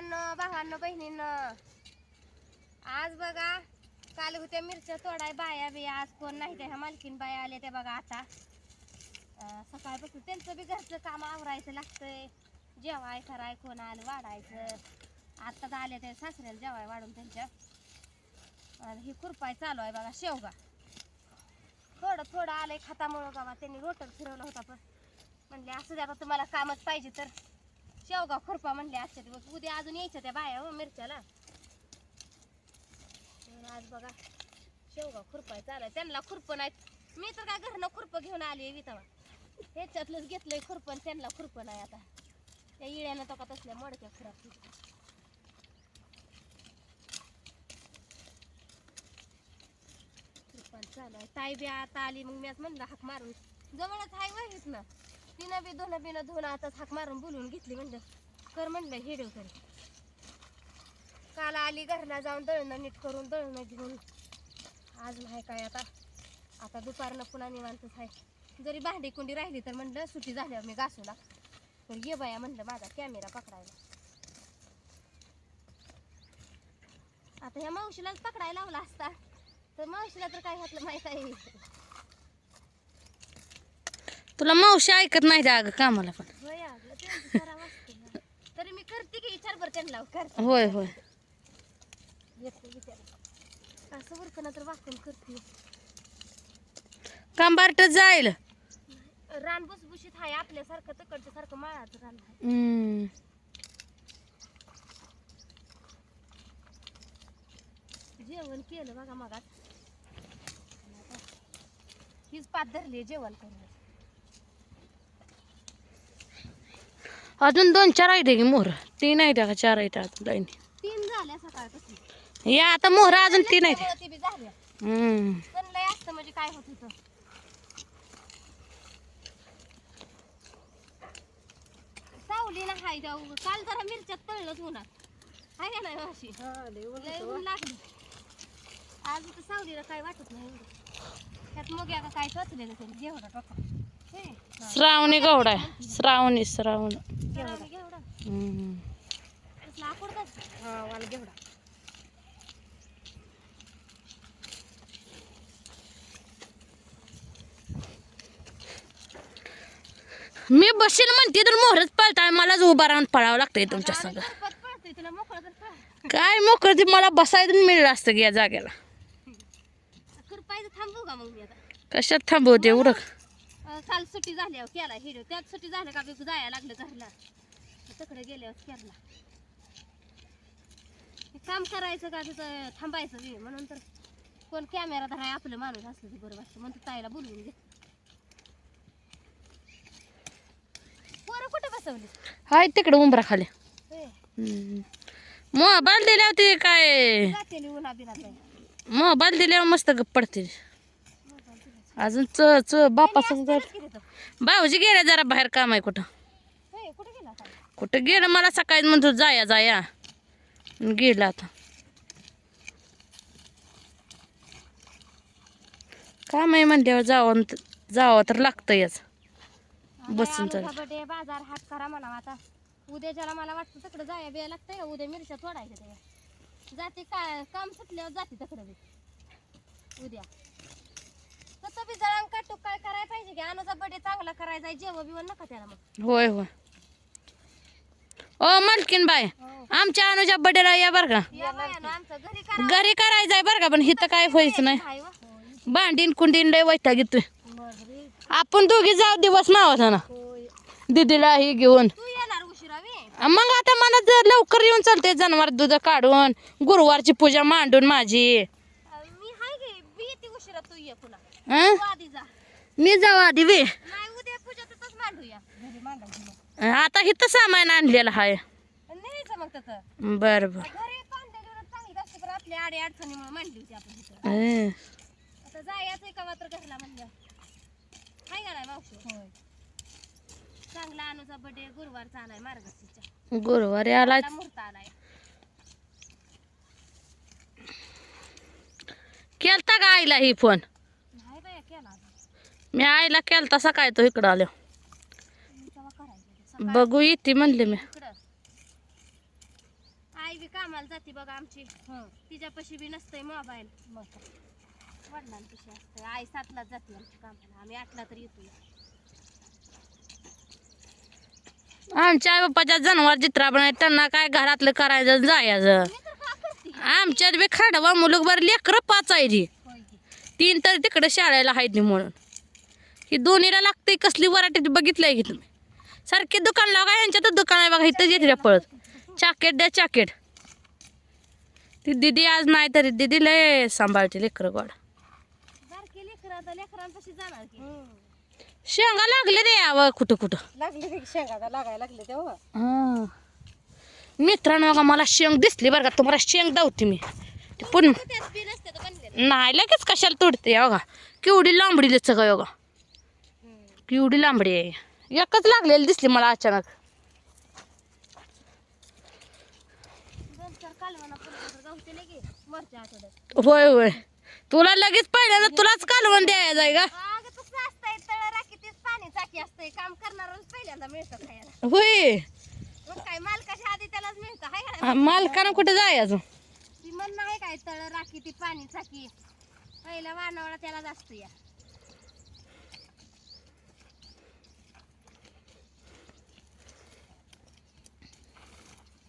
मित्रांनो भावांनो बहिणीनं आज बघा काल होत्या मिरच्या तोडाय बाया बिया आज कोण नाही त्या ह्या मालकीन बाया आल्या त्या बघा आता. सकाळपासून त्यांचं बी घरचं काम आवरायचं लागतंय. जेवाय कराय कोण आलं वाढायचं. आत्ताच आल्या त्या सासऱ्याला जेवाय वाढून त्यांच्या. आणि ही खुरपाय चालू आहे बघा शेवगा. थोडं थोडं आलंय खतामुळं बाबा त्यांनी रोटर फिरवलं होता पण. म्हणले असं द्या तुम्हाला कामच पाहिजे तर. शेवगा खुरपा म्हणले असते बघ. उद्या अजून यायच्या त्या बाया हो मिरच्याला. आज बघा शेवगा खुरपाय चालाय त्यांना खुरप नाही मी तर काय घरनं खुरप घेऊन आली वितावा ह्याच्यातलंच घेतलंय खुरपण त्यांना खुरप नाही आता. त्या इळ्यानं तो का तसल्या मडक्या खुराप खुरपण चालू आहे ताई बी आता आली मग मी आज म्हणलं हाक मारून. जवळच हाय वहीच ना तिनं बी धुणं बिनं धुणं आता हाक मारून बोलून घेतली म्हणलं. कर म्हणलं हेडव तरी काल आली घरला जाऊन दळणं नीट करून दळणं घेऊन. आज नाही काय आता. आता दुपारनं पुन्हा निवांतच आहे. जरी भांडी कुंडी राहिली तर म्हणलं सुट्टी झाल्यावर मी घासूला. पण तर ये बाया म्हणलं माझा कॅमेरा पकडायला. आता ह्या मावशीलाच पकडायला लावला असता. तर मावशीला तर काय घातलं माहीत आहे? तुला मावशी ऐकत नाही त्या अगं कामाला पण. होय अगं, त्यांचं करावं असतं ना. तरी मी करते की विचार बरं त्यांना करते. होय होय. येते विचार. असं बरं ना तर वाकून करते. कांबारट जाईल. रान भुसभुशीत आहे आपल्यासारखं तिकडच्या सारखं माळाचं रान आहे हम्म. जेवण केलं बघा मगात. हीच पात धरली जेवण करून अजून दोन चार आहेत की मोहर? तीन आहेत का चार आहेत अजून? लाईनी तीन झाल्या सकाळपासून या आता मोहर अजून तीन आहेत. त्यामुळं ती बी झाल्या हम्म. पण लय असतं म्हणजे काय होत होतं सावली ना हाय जाऊ. काल जरा मिरच्यात तळलंच उन्हात. आहे का नाही मावशी? लय ऊन लागली. आज तर सावलीला काय वाटत नाही एवढं. त्यात मग का काय टोचलेलं तरी घेवडा टोका हे, श्रावणी गौडा आहे. श्रावणी श्रावण. मी बसेल म्हणते तर मोहरच पळताय. मलाच उभा राहून पळावं लागतंय तुमच्या संग काय मोकळं? ते मला बसायचं मिळलं असतं की या जागेला. खुरपायचं थांबू का मग मी आता? कशात थांबवते? उरक. अं, काल सुट्टी झाल्यावर केला हिरो. त्यात सुट्टी झाल्या का बी जायला लागलं घरला. तिकडे गेल्यावर केरला. हे काम करायचं का तिथं थांबायचं बी. म्हणून तर कोण कॅमेरा धराय आपलं माणूस असलं ते बरोबर असतं म्हणून ताईला बोलवून घे. पोरं कुठे बसवली हाय तिकडे उंबरा खाली. हे, मोबाईल दिल्यावर ते काय? उन्हा मोबाईल दिल्यावर मस्त गप्प पडते अजून च च बापा संग जर भाऊजी गेले जरा बाहेर काम आहे कुठं कुठे गेला आता? कुठं गेलं? मला सकाळी म्हणतो जाया जाया. गेलं आता. काम आहे म्हणल्यावर जावं जावं तर लागतं याच. बसून चाल. बाजार हात करा म्हणा आता. उद्याच्याला मला वाटतं तिकडे जाया बिया लागतंय का उद्या मिरच्या तोडायच्या त्या. जाते काय काम सुटल्यावर जाते तिकडे उद्या. काटूक काय करायला पाहिजे की? अनुजा बडे चांगला करायचा बिवण नका त्याला मग. होय होय. ओ मालकीन बाय आमच्या अनुजा बड्डेला या बरं का. या बायानं आमचं घरी करा. घरी करायचंय बरं का पण हिथं काय व्हायचं नाही. हाय व. भांडीन कुंडीन लय वैता घेतोय बरं. आपण दोघी जाऊ दिवस मावत ना होय. दीदीला ही घेऊन. तू येणार उशिरा वे मग आता मला जर लवकर येऊन चालते जनावर दूध काढून गुरुवारची पूजा मांडून माझी. मी हाय गे बी येते उशिरा तू ये पुन्हा? तू आधी जा. मी जाऊ आधी वे. नाही उद्या पूजा मांडूया. घरी मांडायची आता इथं सामान आणलेलं हाय. न्यायचं मग तसं. बर बर. घरी चांगली असते पण आपल्या आडे अडचणीमुळे मांडली होती आपण तिथं हं. आता जायचं का मात्र घरला म्हणलं. हाय का नाही मावशी? होय. चांगला अनुचा बर्थडे गुरुवारचा आलाय मार्गशीरच्या गुरुवारी आला आता मुहूर्त आलाय. केलता का आईला ही फोन नाही बाया केला अजून मी आईला केलता सकाळी तो इकडं आलो बघू येते म्हणले मी. आई बी कामाला जाते बघा आमची. तिच्यापाशी बी नसतंय मोबाईल वडिलांपाशी असतंय आई सातलाच जाते आमची कामाला. आम्ही आठला तर येतो आमच्या आई बाप्पाच्या जनावर चित्रा बनाय त्यांना काय घरातलं करायचं जायचं. आमच्यात बी खाडवा मुलूक बरं लेकरं पाचायची. तीन तर तिकडे शाळेला आहेत म्हणून. ही दोन्हीला लागते कसली वराठी बघितलंय की तुम्ही? सारखे दुकान लावा यांच्यातच दुकान आहे बघा इथं येते पळत. चाकेट द्या चाकेट. ती दिदी आज नाही तरी दिदी लय सांभाळते लेकरं गोड. शेंगा लागले रे यावं कुठं कुठं? लागले ते शेंगा लागायला लागले तेव्हा हा. मित्रांनो बघा मला शेंग दिसली बरं का तुम्हाला शेंग दावते मी. ते पुन्हा नाही लगेच कशाला तोडते बघा. केवढी लांबडी का बघा. केवढी लांबडी आहे. एकच लागलेली दिसली मला अचानक. होय होय. तुला लगेच पहिल्यांदा तुलाच कालवण द्यायचं आहे का? तसं पाणी चाकी काम करणारच पहिल्यांदा मिळतं खायला होय. मग काय मालकाच्या आधी त्यालाच मिळतं का मालकानं कुठे जायचं? ती म्हणणं नाही काय तळ राखी ती पाणी चाकी पहिला वानवळा त्याला जास्त या.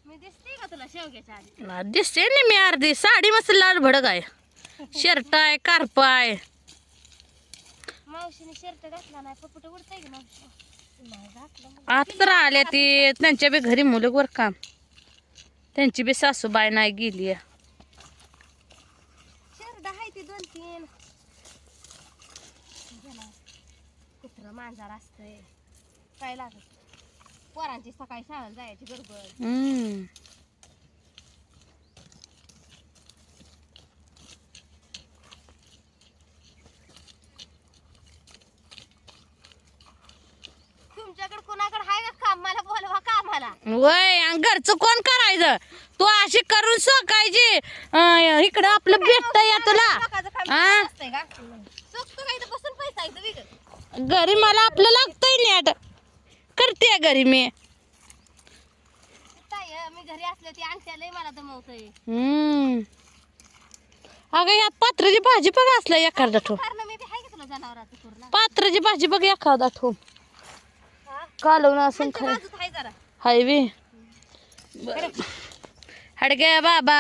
मी दिसते का तुला शेवग्याच्या आधी ना, दिसते ना मी अर्धी. साडी मस्त लाल भडक आहे. शर्ट आहे कार्प आहे. मावशीने शर्ट घातला नाही पपट उडतंय की मावशी? नाही घातलं मग. आता तर आल्या ती. त्यांच्या बी घरी मुलगवर काम. त्यांची बी सासूबाई नाही गेली शर्ट आहे ती दोन तीन. कुत्र मांजर असतंय. काय लागत? पोरांची सकाळी शाळेला जायची गडबड. हम्म. तुमच्याकडे कोणाकडे आहे का काम? मला बोलवा कामाला. वय आणि घरचं कोण करायचं? तू अशी करून सकायची. अं, इकडं आपलं भेटत या तुला. लोकांचं काम आ? असतंय का? चुकतो काय तर बसून पैसा येतो विकत? घरी मला आपलं लागतंय नेट. करते घरी मी. ताई मी घरी असले ती आणत्या लय मला दमवतोय. हम्म. अगं यात पात्राची भाजी बघ असला एखादा ठो कारण मी बी आहे का तुला जनावराचं करून पात्राची भाजी बघ एखादा ठो कालवून असं खाय. बाजूत आहे जरा. हायवे हडगे बाबा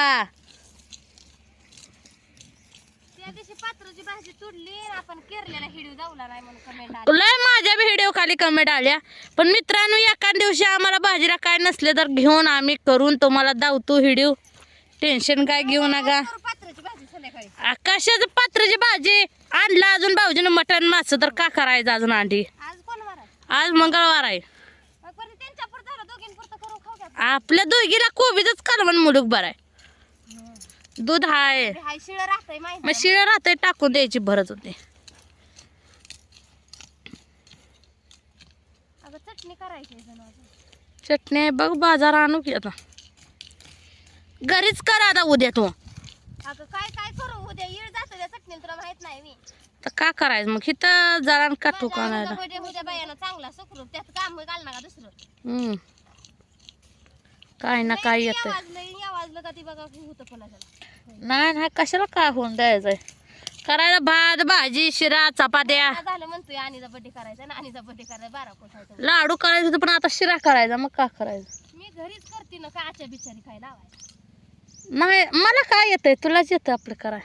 त्या दिवशी पात्राची भाजी तुडली आणि आपण केरलेला हिडीव जाऊला नाही म्हणून कमेंट आली. लय माझ्या व्हिडिओ खाली कमेंट आल्या. पण मित्रांनो एका दिवशी आम्हाला भाजीला काय नसले तर घेऊन आम्ही करून तुम्हाला दावतो व्हिडिओ टेन्शन काय घेऊ नका. करू पात्राची भाजी संध्याकाळी. कशाचं पात्राची भाजी? आणलं अजून भाऊजीनं मटण मास तर का करायचं अजून अंडी आज कोण मारा आज मंगळवार आहे. परत त्यांच्या पुरतं झालं दोघींपुरतं करून खाऊ घ्या. आपल्या दोघीला कोबीच कालवण मुलूक बरं आहे. दूध आहे हाय शिळ राहतंय माहिती मग शिळ राहते टाकून द्यायची भरत होते. अगं चटणी करायची आहे जण अजून. चटणी आहे बघ बाजार आणू की आता. घरीच कर आता उद्या तू. अगं काय काय करू उद्या? येळ जातो त्या चटणीला तुला माहीत नाही मी. तर का करायचं? मग इथं जरा काटू माझ्या उद्या बायानं चांगला सुखरूप त्यात काम घाल ना का दुसरं. हम्म. काय ना काय येत का ती बघा होतं नाही नाही कशाला काय होऊन द्यायचंय? करायला भात भाजी शिरा चपात्या. झालं म्हणतोय आणीचा बड्डे करायचा ना आणीचा बड्डे करायचा बारा कोसायचा लाडू करायचं होतं पण आता शिरा करायचा मग का करायचं? मी घरीच करते ना काच्या बिचारी काय लावायचं? नाही मला काय येतंय? तुलाच येतं आपलं कराय.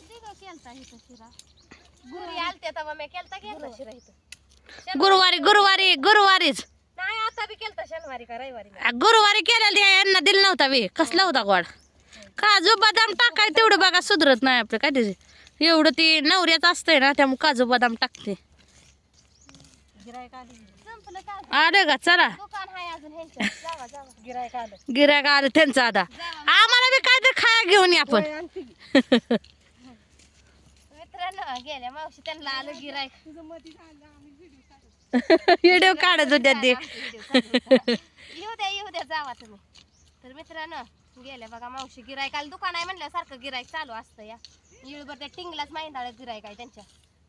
दिगं केलता इथं शिरा. गुरुवारी आलते तेव्हा मी केलता घेतला शिरा इथं. गुरुवारी गुरुवारी गुरुवारीच. नाही आता बी केलता शनिवारी का रविवारी? आ, गुरुवारी केलेला ते यांना दिला नव्हता वे कसला होता गोड? काजू बदाम टाकाय तेवढं बघा सुधरत नाही आपलं काय त्याचे? एवढं ती नवऱ्याचं असतंय ना त्यामुळे काजू बदाम टाकते. गिरायक आली. संपलं का? आलं का? चला. दुकान आहे अजून ह्यांच्या जावा जावा. गिरायक आलं. गिऱ्हाईक आलं त्यांचं आता. आम्हाला बी काय तर खाया घेऊन या आपण. मित्रांनो गेल्या मावशी त्यांना आलं गिरायक व्हिडिओ काढत होत्या ते. येऊ द्या येऊ द्या जावा तुम्ही. तर मित्रांनो गेल्या बघा मावशी गिरायकाला दुकान आहे म्हणल्यासारखं गिरायक चालू असतं या. येळभर त्या टिंगलाच माहिंदाळ गिरायक आहे त्यांच्या.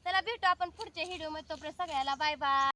चला भेटू आपण पुढच्या व्हिडिओमध्ये. तोपर्यंत सगळ्याला बाय बाय